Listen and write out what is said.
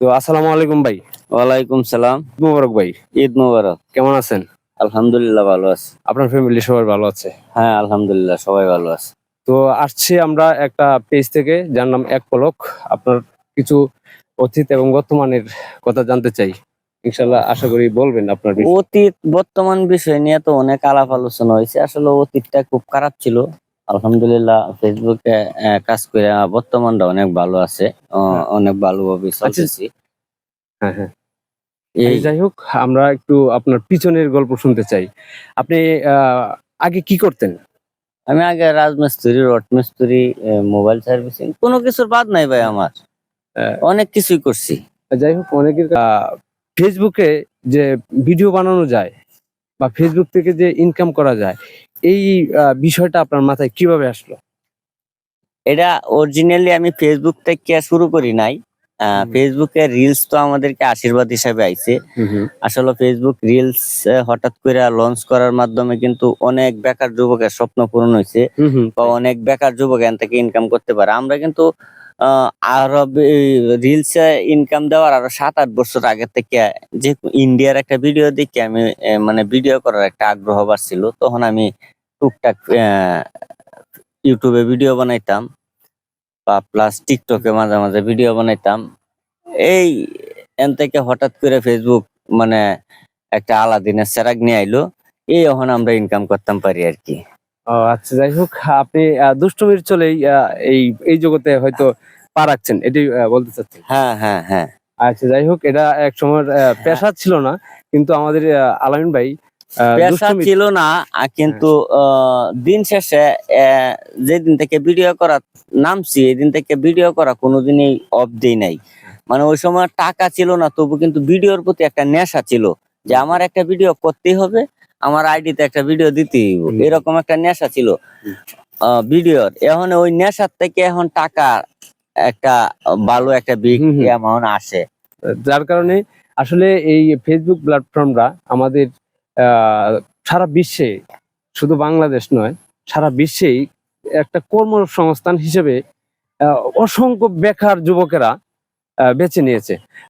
তো আসসালামু আলাইকুম ভাই। ওয়ালাইকুম সালাম। মোবারক ভাই। ঈদ মোবারক। কেমন আছেন? আলহামদুলিল্লাহ ভালো আছি। আপনার ফ্যামিলি সবাই ভালো আছে? হ্যাঁ আলহামদুলিল্লাহ সবাই ভালো আছে। তো আসছি আমরা একটা পেজ থেকে যার নাম এক পলক। আপনার কিছু অতীত এবং বর্তমানের কথা জানতে চাই। ইনশাল্লাহ আশা করি বলবেন আপনার অতীত বর্তমান বিষয় নিয়ে তো অনেক আলাপ আলোচনা হয়েছে। আসলে অতীতটা খুব খারাপ ছিল। আলহামদুলিল্লাহ ফেসবুকে কাজ করে বর্তমানটা অনেক ভালো আছে। হ্যাঁ। অনেক ভালোভাবে চলতেছি। হ্যাঁ হ্যাঁ। এই এই যাই হোক আমরা একটু আপনার পিছনের গল্প শুনতে চাই। আপনি আগে কি করতেন? আমি আগে রাজমিস্ত্রি রড মিস্ত্রি মোবাইল সার্ভিসিং কোনো কিছুর বাদ নাই ভাই আমার। অনেক কিছুই করছি। যাই হোক অনেকের ফেসবুকে যে ভিডিও বানানো যায় বা ফেসবুক থেকে যে ইনকাম করা যায় এই বিষয়টা আপনার মাথায় কীভাবে আসলো? এটা অরিজিনালি আমি ফেসবুক থেকে শুরু করি নাই। ফেসবুকে রিলস তো আমাদেরকে আশীর্বাদ হিসাবে আইছে। আসলে ফেসবুক রিলস হঠাৎ করে লঞ্চ করার মাধ্যমে কিন্তু অনেক বেকার যুবকের স্বপ্ন পূরণ হয়েছে বা অনেক বেকার যুবক এখান থেকে ইনকাম করতে পারে। আমরা কিন্তু আরও রিলস ইনকাম দেওয়ার আরও সাত আট বছর আগে থেকে যে ইন্ডিয়ার একটা ভিডিও দেখে আমি মানে ভিডিও করার একটা আগ্রহ বাড়ছিল। তখন আমি টুকটাক ইউটিউবে ভিডিও বানাইতাম বা প্লাস টিকটকে মাঝে মাঝে ভিডিও বানাইতাম। এই এন থেকে হঠাৎ করে ফেসবুক মানে একটা আলাদিনের সেরাক নিয়ে আইলো এই এখন আমরা ইনকাম করতাম পারি আর কি। ও আচ্ছা যাই হোক আপনি দুষ্টমির চলেই এই এই জগতে হয়তো পা রাখছেন এটি বলতে চাচ্ছেন। হ্যাঁ হ্যাঁ হ্যাঁ। আচ্ছা যাই হোক এটা এক সময় পেশা ছিল না কিন্তু আমাদের আলামিন ভাই পেশা ছিল না কিন্তু দিন শেষে যেদিন থেকে ভিডিও করা নামছি এদিন থেকে ভিডিও করা কোনোদিনই অফ দেই নাই মানে ওই সময় টাকা ছিল না তবু কিন্তু ভিডিওর প্রতি একটা নেশা ছিল যে আমার একটা ভিডিও করতেই হবে আমার আইডিতে একটা ভিডিও দিতেই হবে এরকম একটা নেশা ছিল। ভিডিওর এখন ওই নেশার থেকে এখন টাকা একটা ভালো একটা বিগ। অ্যামাউন্ট আসে যার কারণে আসলে এই ফেসবুক প্ল্যাটফর্মটা আমাদের সারা বিশ্বে, শুধু বাংলাদেশ নয়, সারা বিশ্বেই একটা কর্মসংস্থান হিসেবে অসংখ্য বেকার যুবকেরা বেছে নিয়েছে।